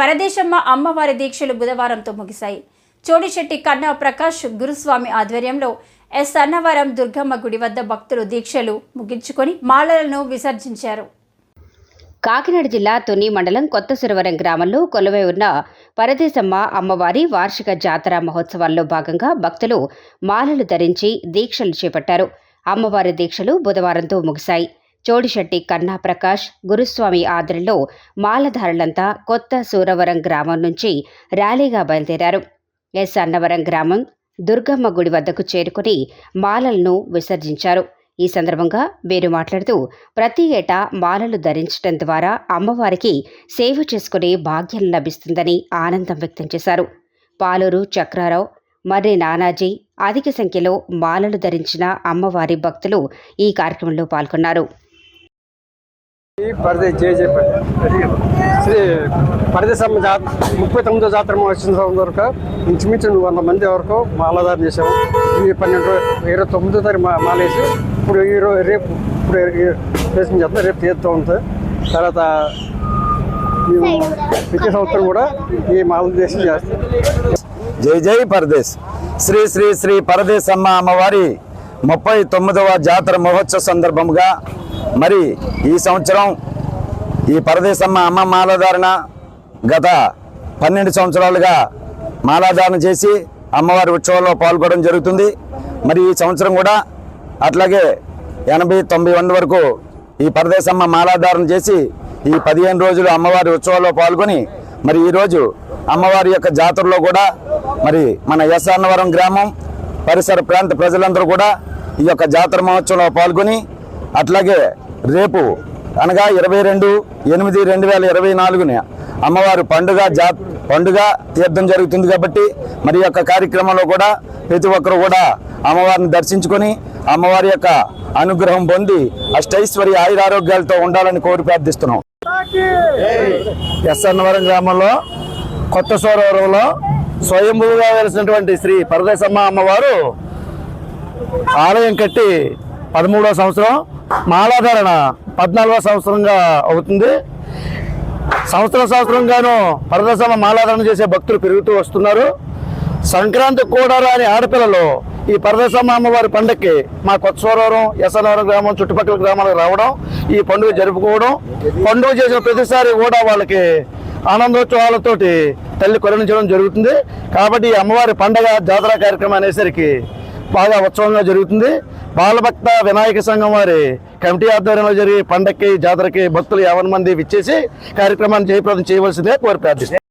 పరదేశమ్మ అమ్మవారి దీక్షలు బుధవారంతో ముగిశాయి. చోడిశెట్టి కన్నా ప్రకాష్ గురుస్వామి ఆధ్వర్యంలో ఎస్ అన్నవరం దుర్గమ్మ గుడి వద్ద భక్తులు దీక్షలు ముగించుకొని మాలలను విసర్జించారు. కాకినాడ జిల్లా తుని మండలం కొత్త సురవరం గ్రామంలో కొలువై ఉన్న పరదేశమ్మ అమ్మవారి వార్షిక జాతర మహోత్సవాల్లో భాగంగా భక్తులు మాలలు ధరించి దీక్షలు చేపట్టారు. అమ్మవారి దీక్షలు బుధవారంతో ముగిశాయి. చోడిశెట్టి కన్నా ప్రకాష్ గురుస్వామి ఆదరణలో మాలధారులంతా కొత్త సూరవరం గ్రామం నుంచి ర్యాలీగా బయలుదేరారు. ఎస్. అన్నవరం గ్రామం దుర్గమ్మ గుడి వద్దకు చేరుకుని మాలలను విసర్జించారు. ఈ సందర్భంగా వీరు మాట్లాడుతూ ప్రతి ఏటా మాలలు ధరించడం ద్వారా అమ్మవారికి సేవ చేసుకునే భాగ్యం లభిస్తుందని ఆనందం వ్యక్తం చేశారు. పాలూరు చక్రారావు మర్రి నానాజీ అధిక సంఖ్యలో మాలలు ధరించిన అమ్మవారి భక్తులు ఈ కార్యక్రమంలో పాల్గొన్నారు. పరిధి పరదే జయ జయ పరదే. శ్రీ పరదేశమ్మ జాతర ముప్పై తొమ్మిదో జాతర వచ్చిన వరకు ఇంచుమించు వంద మంది వరకు మాలధారణ చేసాము ఈ పన్నెండు ఇరవై తొమ్మిదో తారీఖు మా మాలేసి ఇప్పుడు ఈ రోజు రేపు ఇప్పుడు దేశం చేస్తాం రేపు తీరుతూ ఉంటుంది. తర్వాత మేము ప్రతి సంవత్సరం కూడా ఈ మాలదేశం చేస్తాం. జై జై పరదేశ్. శ్రీ శ్రీ శ్రీ పరదేశమ్మ అమ్మవారి ముప్పై తొమ్మిదవ జాతర మహోత్సవ సందర్భంగా మరి ఈ సంవత్సరం ఈ పరదేశమ్మ అమ్మ మాలాధారణ గత పన్నెండు సంవత్సరాలుగా మాలాధారణ చేసి అమ్మవారి ఉత్సవాల్లో పాల్గొనడం జరుగుతుంది. మరి ఈ సంవత్సరం కూడా అట్లాగే ఎనభై తొంభై వంద వరకు ఈ పరదేశమ్మ మాలాధారణ చేసి ఈ పదిహేను రోజులు అమ్మవారి ఉత్సవాల్లో పాల్గొని మరి ఈరోజు అమ్మవారి యొక్క జాతరలో కూడా మరి మన ఎస్ గ్రామం పరిసర ప్రాంత ప్రజలందరూ కూడా ఈ యొక్క జాతర మహోత్సవంలో పాల్గొని అట్లాగే రేపు అనగా ఇరవై రెండు ఎనిమిది రెండు వేల ఇరవై నాలుగుని అమ్మవారి పండుగ జా పండుగ తీర్థం జరుగుతుంది కాబట్టి మరి యొక్క కార్యక్రమంలో కూడా ప్రతి ఒక్కరు కూడా అమ్మవారిని దర్శించుకొని అమ్మవారి యొక్క అనుగ్రహం పొంది అష్టైశ్వర్య ఆయురారోగ్యాలతో ఉండాలని కోరి ప్రార్థిస్తున్నాం. ఎస్ఎన్వరం గ్రామంలో కొత్త సోరవరంలో స్వయంభూగా వెలిసినటువంటి శ్రీ పరదేశమ్మ అమ్మవారు ఆలయం కట్టి పదమూడవ సంవత్సరం మాలాధారణ పద్నాలుగో సంవత్సరంగా అవుతుంది. సంవత్సరం సంవత్సరంగాను పరదేశమ్మ మాలాధారణ చేసే భక్తులు పెరుగుతూ వస్తున్నారు. సంక్రాంతి కూడా రాని ఆడపిల్లలు ఈ పరదేశమ్మ అమ్మవారి పండక్కి మా కొత్తస్వరం ఎస్ఎన్వరం గ్రామం చుట్టుపక్కల గ్రామాలకు రావడం ఈ పండుగ జరుపుకోవడం పండుగ చేసిన ప్రతిసారి కూడా వాళ్ళకి ఆనందోత్సవాలతోటి తల్లి కరుణించడం జరుగుతుంది. కాబట్టి ఈ అమ్మవారి పండగ జాతర కార్యక్రమం అనేసరికి బాగా ఉత్సవంగా జరుగుతుంది. బాలభక్త వినాయక సంఘం వారి కమిటీ ఆధ్వర్యంలో జరిగే పండక్కి జాతరకి భక్తులు యావన్ మంది విచ్చేసి కార్యక్రమాన్ని జయప్రదం చేయవలసిందే కోరి ప్రార్థిస్తారు